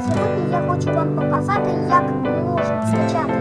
Сьогодні я хочу вам показати, як можна скачати.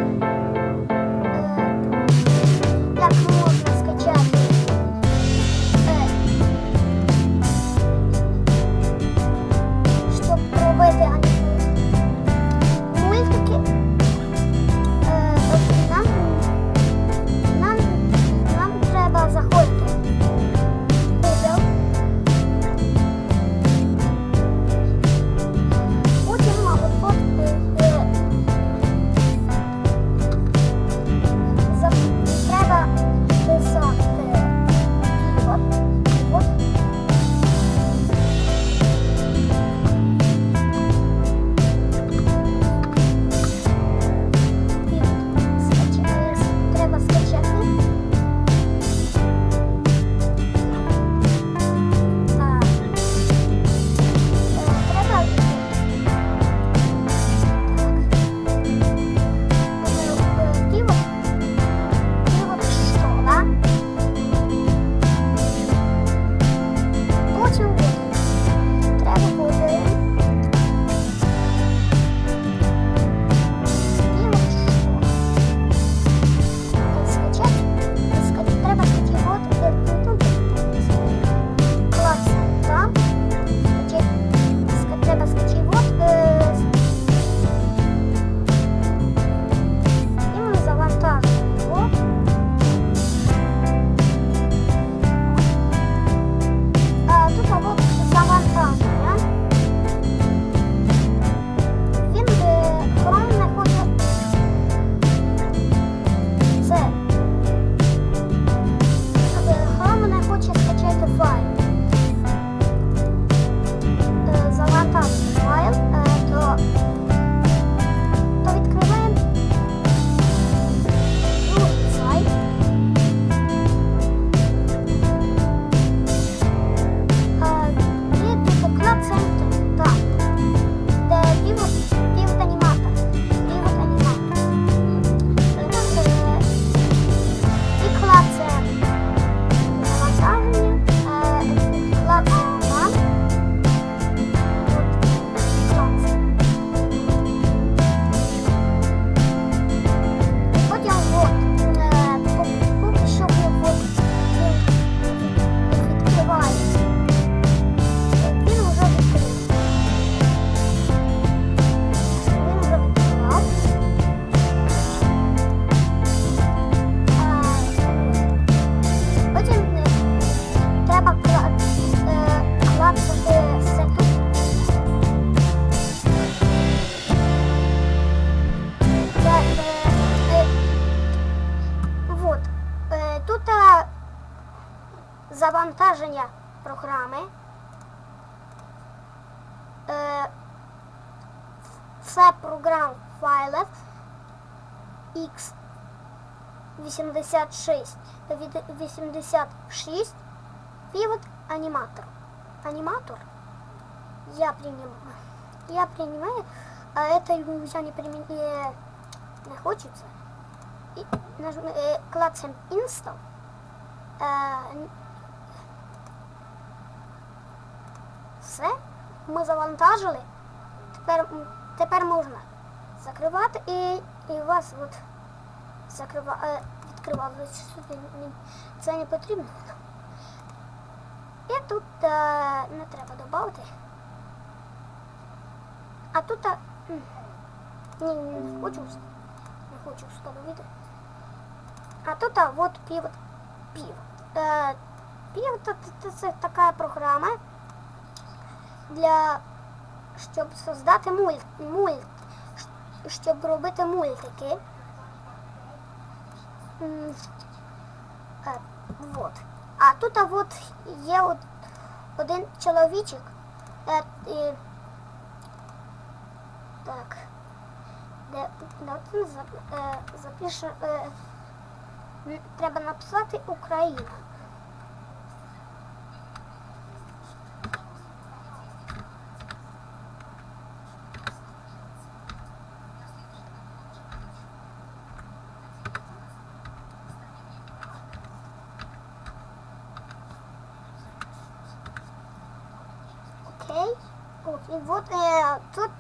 завантаження програми. Е, Це програм файлів X86 від 86 пивот аниматор. Аниматор я принимаю. Я принимаю, а это я не применяю, не хочется. І нажми, е, клацаємо install. Все, ми завантажили. Тепер, тепер можна закривати і, і у вас от закрива, е, відкривалося сюди. Це не потрібно. І тут е, не треба додати. А тут е, ні, не хочу, не хочу встановити. А тут а, вот пивот. Пив. Е, це, це така програма для щоб создати мульт, мульт щоб робити мультики. Е, вот. А тут а, вот є от один чоловічок. Е, і, так. Де, де е. Е, Треба написати Україна. От, і от е, тут,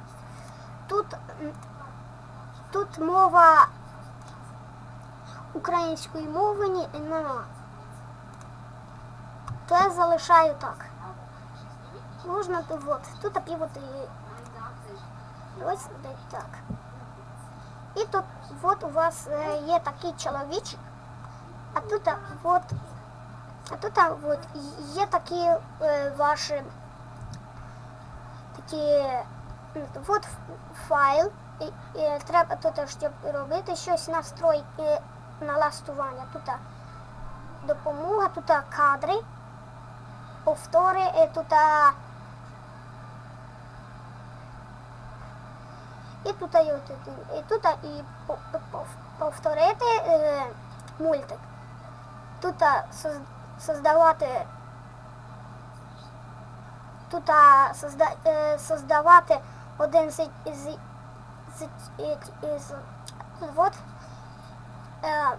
тут, тут мова української мови ні, нема. То я залишаю так. Можна тут, от, тут півоти. Ось десь так. І тут от у вас е, є такий чоловічок, а тут а, от, а тут а, от є такі е, ваші м, от файл. І, і треба тут, щоб робити щось настройки налаштування. Тут допомога, тут кадри, повтори, і тут і тут і, тут і по- по- повторити е, мультик. Тут создавати тут созда, е, создавати один з, з, з, із, вот е,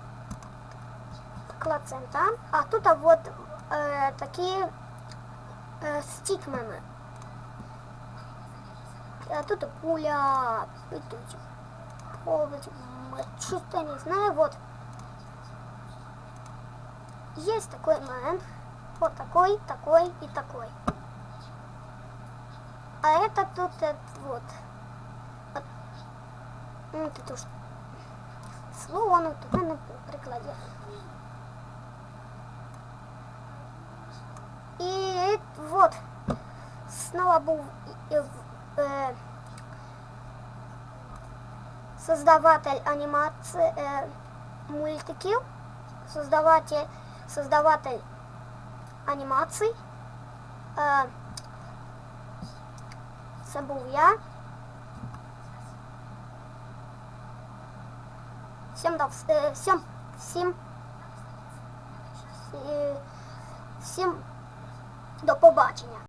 клацем там, а тут вот е, такі е, стікмени. А тут пуля, тут провод, чисто не знаю, вот. Есть такой момент, вот такой, такой и такой. А это тут э, вот. вот. Ну, тут уж слово, ну тут на прикладе. И вот, снова был э, э, создаватель анімації е, мультиків, создаватель, создаватель анімацій. Е, це був я. Всім, до, е, всім, всім, е, всім до побачення.